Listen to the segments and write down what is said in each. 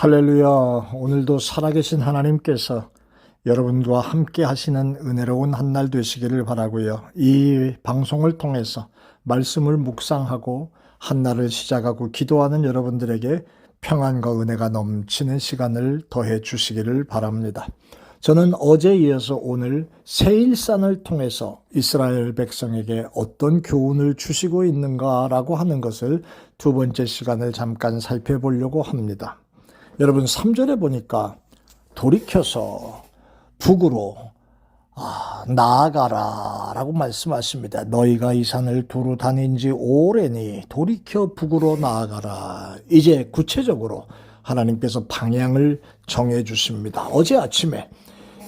할렐루야. 오늘도 살아계신 하나님께서 여러분과 함께 하시는 은혜로운 한 날 되시기를 바라고요. 이 방송을 통해서 말씀을 묵상하고 한 날을 시작하고 기도하는 여러분들에게 평안과 은혜가 넘치는 시간을 더해 주시기를 바랍니다. 저는 어제 이어서 오늘 세일산을 통해서 이스라엘 백성에게 어떤 교훈을 주시고 있는가라고 하는 것을 두 번째 시간을 잠깐 살펴보려고 합니다. 여러분 3절에 보니까 돌이켜서 북으로 아, 나아가라 라고 말씀하십니다. 너희가 이 산을 두루 다닌 지 오래니 돌이켜 북으로 나아가라. 이제 구체적으로 하나님께서 방향을 정해 주십니다. 어제 아침에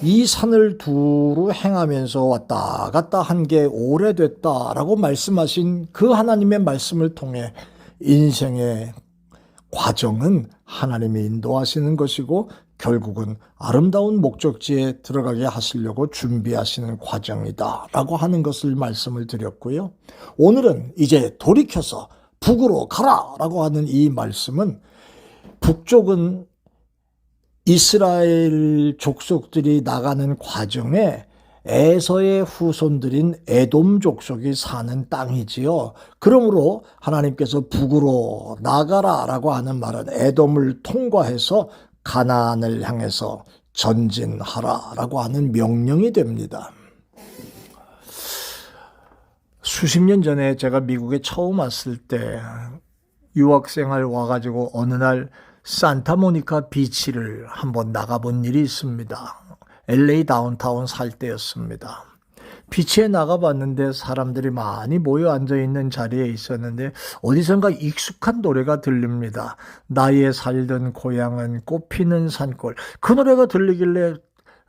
이 산을 두루 행하면서 왔다 갔다 한 게 오래됐다 라고 말씀하신 그 하나님의 말씀을 통해 인생의 과정은 하나님이 인도하시는 것이고 결국은 아름다운 목적지에 들어가게 하시려고 준비하시는 과정이다 라고 하는 것을 말씀을 드렸고요. 오늘은 이제 돌이켜서 북으로 가라 라고 하는 이 말씀은 북쪽은 이스라엘 족속들이 나가는 과정에 에서의 후손들인 에돔 족속이 사는 땅이지요. 그러므로 하나님께서 북으로 나가라라고 하는 말은 에돔을 통과해서 가나안을 향해서 전진하라라고 하는 명령이 됩니다. 수십 년 전에 제가 미국에 처음 왔을 때 유학생활 와가지고 어느 날 산타모니카 비치를 한번 나가본 일이 있습니다. LA 다운타운 살 때였습니다. 비치에 나가봤는데 사람들이 많이 모여 앉아 있는 자리에 있었는데 어디선가 익숙한 노래가 들립니다. 나의 살던 고향은 꽃피는 산골. 그 노래가 들리길래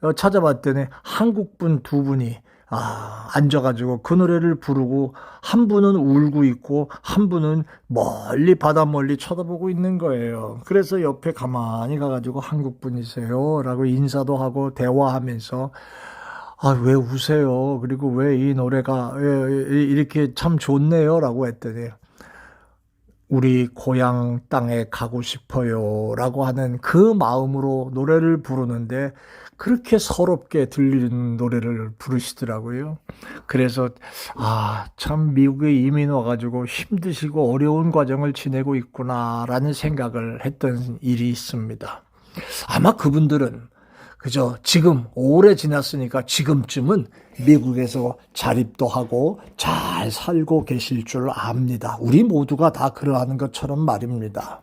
어, 찾아봤더니 한국분 두 분이 아, 앉아가지고 그 노래를 부르고 한 분은 울고 있고 한 분은 멀리 바다 멀리 쳐다보고 있는 거예요. 그래서 옆에 가만히 가가지고 한국 분이세요? 라고 인사도 하고 대화하면서 아, 왜 우세요? 그리고 왜 이 노래가 왜 이렇게 참 좋네요? 라고 했더니 우리 고향 땅에 가고 싶어요. 라고 하는 그 마음으로 노래를 부르는데 그렇게 서럽게 들리는 노래를 부르시더라고요. 그래서, 아, 참 미국에 이민 와가지고 힘드시고 어려운 과정을 지내고 있구나라는 생각을 했던 일이 있습니다. 아마 그분들은 그저 지금 오래 지났으니까 지금쯤은 미국에서 자립도 하고 잘 살고 계실 줄 압니다. 우리 모두가 다 그러하는 것처럼 말입니다.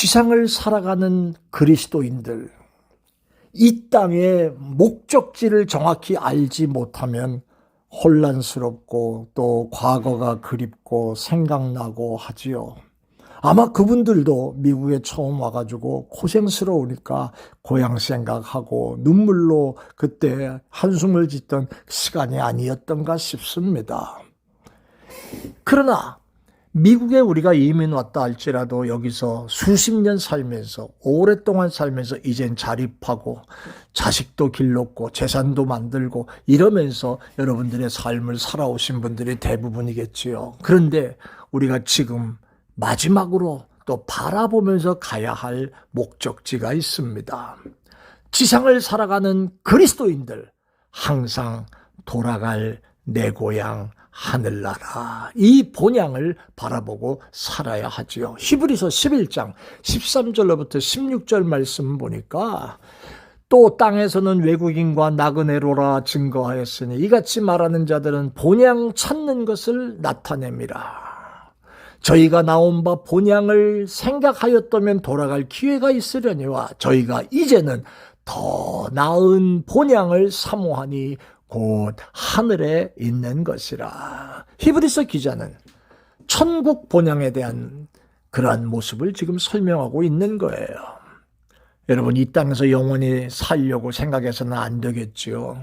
지상을 살아가는 그리스도인들, 이 땅의 목적지를 정확히 알지 못하면 혼란스럽고 또 과거가 그립고 생각나고 하지요. 아마 그분들도 미국에 처음 와가지고 고생스러우니까 고향 생각하고 눈물로 그때 한숨을 짓던 시간이 아니었던가 싶습니다. 그러나 미국에 우리가 이민 왔다 할지라도 여기서 수십 년 살면서 오랫동안 살면서 이젠 자립하고 자식도 길렀고 재산도 만들고 이러면서 여러분들의 삶을 살아오신 분들이 대부분이겠지요. 그런데 우리가 지금 마지막으로 또 바라보면서 가야 할 목적지가 있습니다. 지상을 살아가는 그리스도인들 항상 돌아갈 내 고향 하늘나라 이 본향을 바라보고 살아야 하지요. 히브리서 11장 13절로부터 16절 말씀 보니까 또 땅에서는 외국인과 나그네로라 증거하였으니 이같이 말하는 자들은 본향 찾는 것을 나타냅니다. 저희가 나온 바 본향을 생각하였다면 돌아갈 기회가 있으려니와 저희가 이제는 더 나은 본향을 사모하니 곧 하늘에 있는 것이라. 히브리서 기자는 천국 본향에 대한 그러한 모습을 지금 설명하고 있는 거예요. 여러분, 이 땅에서 영원히 살려고 생각해서는 안 되겠지요.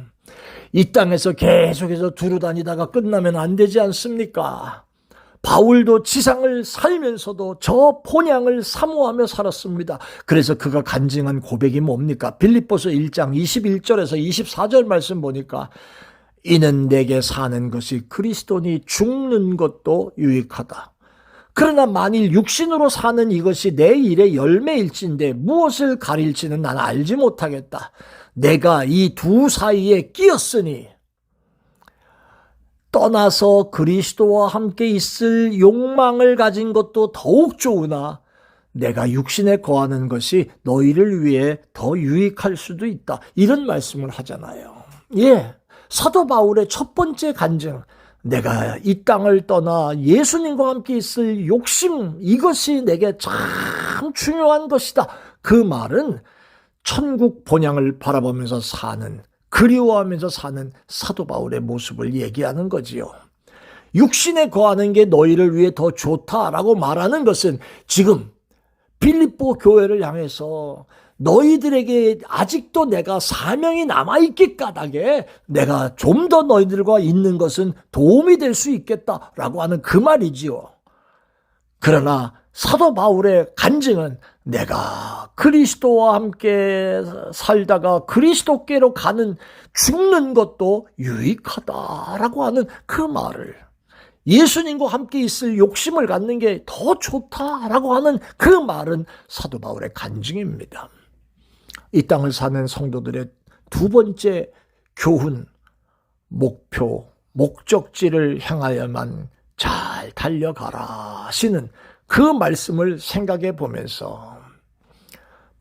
이 땅에서 계속해서 두루 다니다가 끝나면 안 되지 않습니까? 바울도 지상을 살면서도 저 본향을 사모하며 살았습니다. 그래서 그가 간증한 고백이 뭡니까? 빌립보서 1장 21절에서 24절 말씀 보니까 이는 내게 사는 것이 그리스도니 죽는 것도 유익하다. 그러나 만일 육신으로 사는 이것이 내 일의 열매일진데 무엇을 가릴지는 난 알지 못하겠다. 내가 이 두 사이에 끼었으니 떠나서 그리스도와 함께 있을 욕망을 가진 것도 더욱 좋으나 내가 육신에 거하는 것이 너희를 위해 더 유익할 수도 있다. 이런 말씀을 하잖아요. 예. 사도 바울의 첫 번째 간증. 내가 이 땅을 떠나 예수님과 함께 있을 욕심, 이것이 내게 참 중요한 것이다. 그 말은 천국 본향을 바라보면서 사는, 그리워하면서 사는 사도 바울의 모습을 얘기하는 거지요. 육신에 거하는 게 너희를 위해 더 좋다라고 말하는 것은 지금 빌립보 교회를 향해서 너희들에게 아직도 내가 사명이 남아있기 까닭에 내가 좀 더 너희들과 있는 것은 도움이 될 수 있겠다라고 하는 그 말이지요. 그러나 사도 바울의 간증은 내가 그리스도와 함께 살다가 그리스도께로 가는 죽는 것도 유익하다라고 하는 그 말을 예수님과 함께 있을 욕심을 갖는 게 더 좋다라고 하는 그 말은 사도 바울의 간증입니다. 이 땅을 사는 성도들의 두 번째 교훈, 목표, 목적지를 향하여만 잘 달려가라 하시는 그 말씀을 생각해 보면서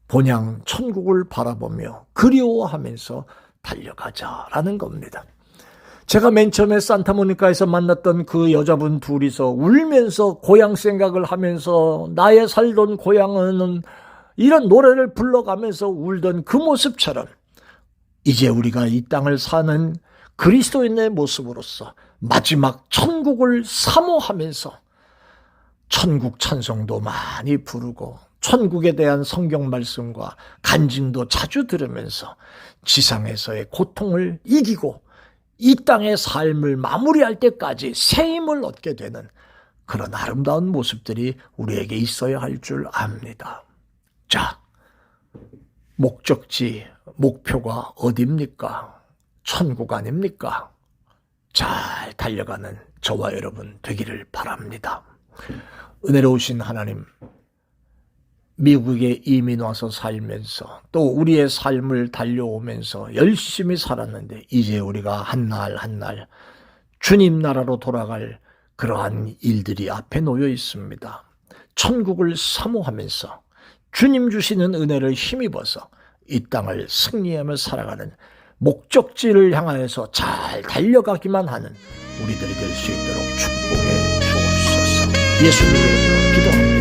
본향 천국을 바라보며 그리워하면서 달려가자라는 겁니다. 제가 맨 처음에 산타모니카에서 만났던 그 여자분 둘이서 울면서 고향 생각을 하면서 나의 살던 고향은 이런 노래를 불러가면서 울던 그 모습처럼 이제 우리가 이 땅을 사는 그리스도인의 모습으로서 마지막 천국을 사모하면서 천국 찬송도 많이 부르고 천국에 대한 성경 말씀과 간증도 자주 들으면서 지상에서의 고통을 이기고 이 땅의 삶을 마무리할 때까지 새 힘을 얻게 되는 그런 아름다운 모습들이 우리에게 있어야 할 줄 압니다. 자, 목적지, 목표가 어디입니까? 천국 아닙니까? 잘 달려가는 저와 여러분 되기를 바랍니다. 은혜로우신 하나님, 미국에 이민 와서 살면서 또 우리의 삶을 달려오면서 열심히 살았는데 이제 우리가 한 날 한 날 주님 나라로 돌아갈 그러한 일들이 앞에 놓여 있습니다. 천국을 사모하면서 주님 주시는 은혜를 힘입어서 이 땅을 승리하며 살아가는 목적지를 향하여서 잘 달려가기만 하는 우리들이 될 수 있도록 축복 해 주옵소